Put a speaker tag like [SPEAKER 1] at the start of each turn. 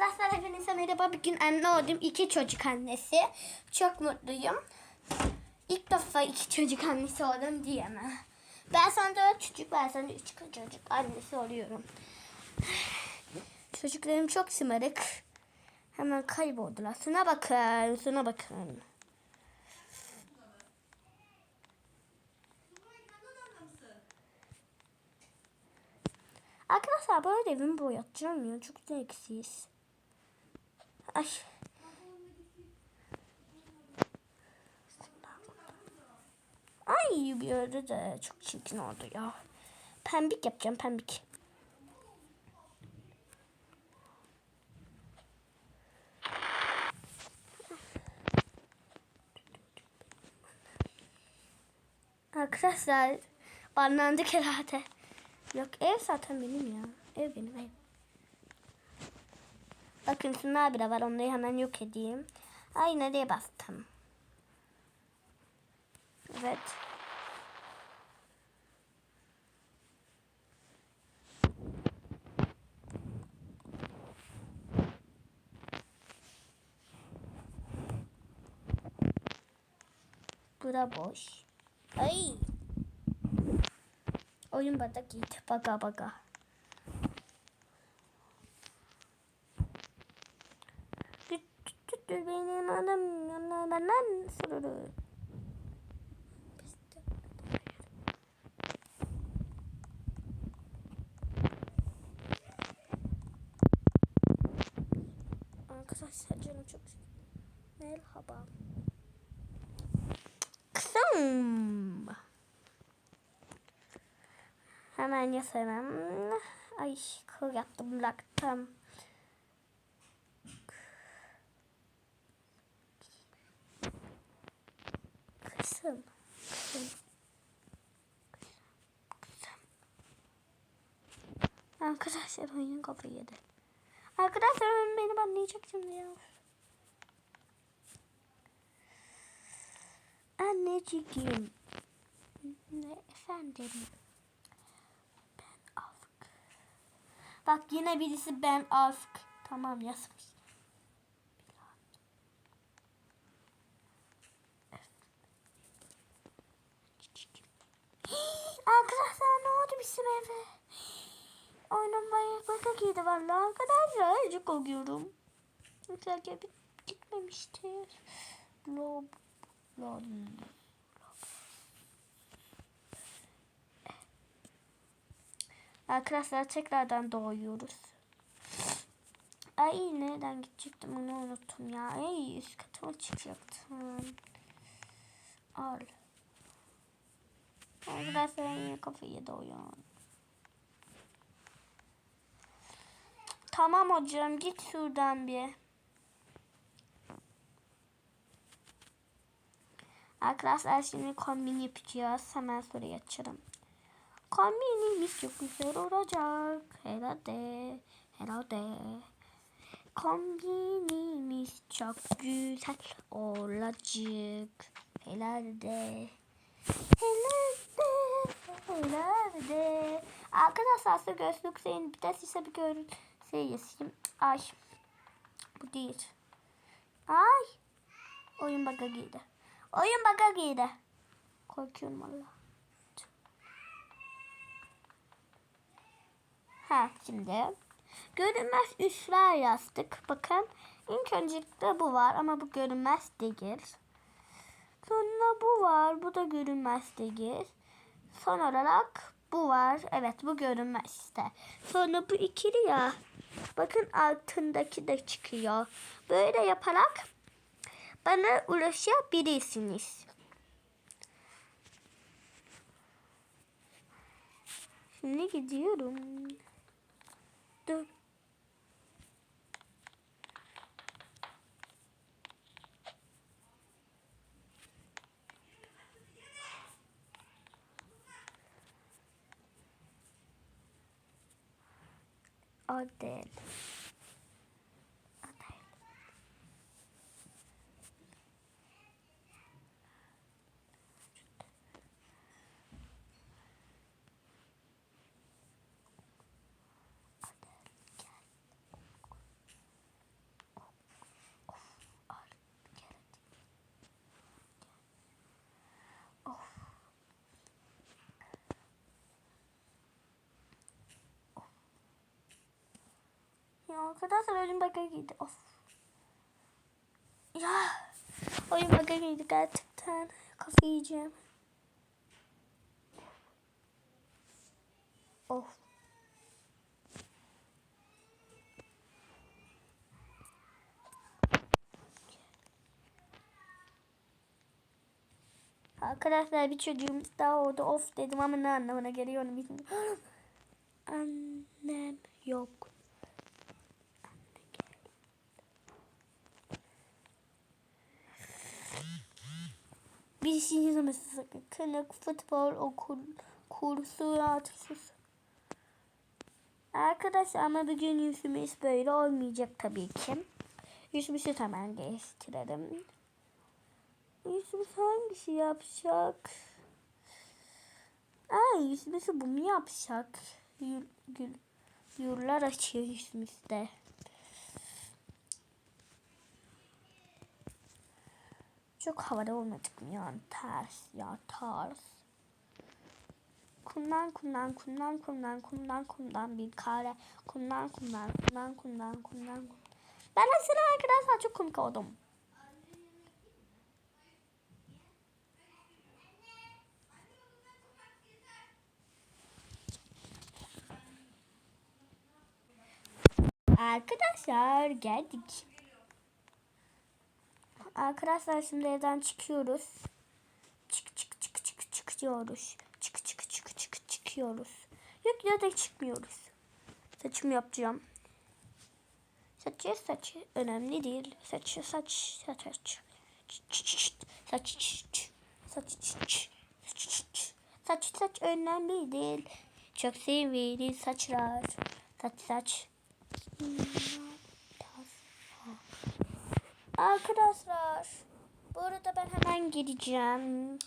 [SPEAKER 1] Arkadaşlar hepinize merhaba. Bugün anne oldum. iki çocuk annesi. Çok mutluyum. İlk defa iki çocuk annesi oldum diyemem. Ben sana dört çocuk, ben sana üç çocuk annesi oluyorum. Çocuklarım çok şımarık. Hemen kayboldular. Şuna bakın, şuna bakın. Arkadaşlar böyle evimi boyatacağım ya. Çok zevksiz. Ay. Ay bir öyle de çok çirkin oldu ya. Pembik yapacağım pembik. Arkadaşlar banlandık herhalde. Yok ev zaten benim ya. Ev benim ev. Bakın şunlar bile var. Onları hemen yok edeyim. Ay nereye bastım? Evet. Bura boş. Ay. Oyun bada git. Baga baga. Sorulur. Arkadaşlar canım çok Merhaba. Kızım. Hemen yazarım. Ay kıl yaptım bıraktım. Kızım. Kızım. Kızım. Arkadaşlar oyun kafayı yedi. Arkadaşlar beni banlayacak şimdi ya. Anneciğim. Ne efendim? Ben Afk. Bak yine birisi ben Afk. Tamam yazmış. Bizim eve? Oyunun bayağı baka girdi valla arkadaşlar. Çok korkuyorum. Mesela gelip gitmemiştir. Lob. Lob. Arkadaşlar tekrardan doğuyoruz. Ay nereden gidecektim onu unuttum ya. Ay üst katıma çıkacaktım. Al. Arkadaşlar yine kafayı doyuyor. Tamam hocam git şuradan bir. Arkadaşlar şimdi kombin yapacağız. Hemen soruyu açarım. Kombinimiz çok güzel olacak. Herhalde. Herhalde. Kombinimiz çok güzel olacak. Herhalde. Herhalde. Arkadaşlar size senin bir de size bir görün şey. Ay. Bu değil. Ay. Oyun baka girdi. Oyun baka girdi. Korkuyorum valla. Ha şimdi. Görünmez üsler yazdık. Bakın. İlk öncelikle bu var ama bu görünmez değil. Bu var. Bu da görünmez değil. Son olarak bu var. Evet bu görünmez işte. Sonra bu ikili ya. Bakın altındaki de çıkıyor. Böyle yaparak bana ulaşabilirsiniz. Şimdi gidiyorum. Dur. all dead. Ya arkadaşlar oyun bug'a girdi. Of. Ya. Oyun bug'a girdi gerçekten. Kafayı yiyeceğim. Of. Arkadaşlar bir çocuğumuz daha oldu. Of dedim ama ne anlamına geliyor onu bilmiyorum. Annem yok. Bir şey sınıfı kınık futbol okul kursu rahatsız. Arkadaşlar ama bugün yüzümüz böyle olmayacak tabii ki. Yüzümüzü hemen değiştirelim. Yüzümüz hangisi yapacak? Aa yüzümüzü bu mu yapacak? Yul, gül, yurlar açıyor yüzümüzde. Çok havada olmadık mı yani ters ya ters. Kumdan kumdan kumdan kumdan kumdan kumdan bir kare. Kumdan kumdan kumdan kumdan kumdan. Ben aslında arkadaşlar çok komik oldum. Arkadaşlar geldik. Arkadaşlar şimdi evden çıkıyoruz. Çık çık çık çık çıkıyoruz. Çık çık çık çık çıkıyoruz. Yok ya da çıkmıyoruz. Saçımı yapacağım. Saçı saçı önemli değil. Saçı saç saç saç. Saç saç saç saç saç saç önemli değil. Çok sevgili saçlar. Saç saç. Arkadaşlar bu arada ben hemen gideceğim.